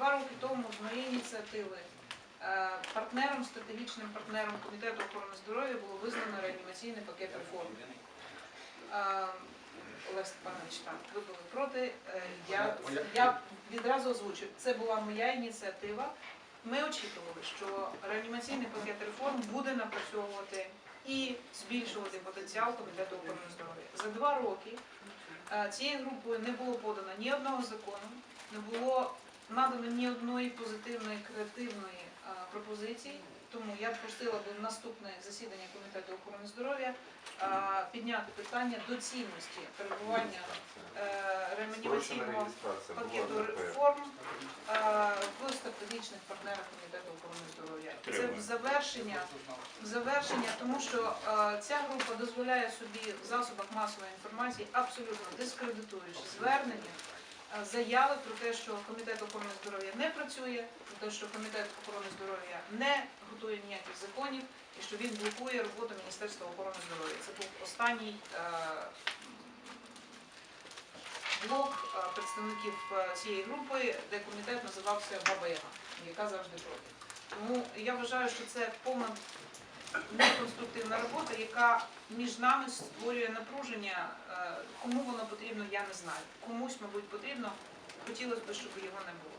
Два роки тому з моєї ініціативи е, партнером, стратегічним партнером Комітету охорони здоров'я було визнано реанімаційний пакет реформ. Е, Олег Степанович, так, ви були проти. Е, Я, я відразу озвучу, це була моя ініціатива. Ми очікували, що реанімаційний пакет реформ буде напрацьовувати і збільшувати потенціал Комітету охорони здоров'я. За два роки цією групою не було подано ні одного закону, не було надано ні одної позитивної креативної е, пропозиції. Тому я б просила би наступне засідання Комітету охорони здоров'я е, підняти питання доцільності перебування е, реанімаційного пакету реформ в стратегічних партнерах Комітету охорони здоров'я. Це в завершення, в завершення, тому що ця група дозволяє собі в засобах масової інформації абсолютно дискредитуючи звернення, заяви про те, що Комітет охорони здоров'я не працює, про те, що Комітет охорони здоров'я не готує ніяких законів і що він блокує роботу Міністерства охорони здоров'я. Це був останній е, блок е, представників е, цієї групи, де комітет називався Баба яка завжди проти. Тому я вважаю, що це повна неконструктивна робота, яка між нами створює напруження. Е, Кому воно потрібно, я не знаю. Комусь, мабуть, потрібно. Хотілося б, щоб його не було.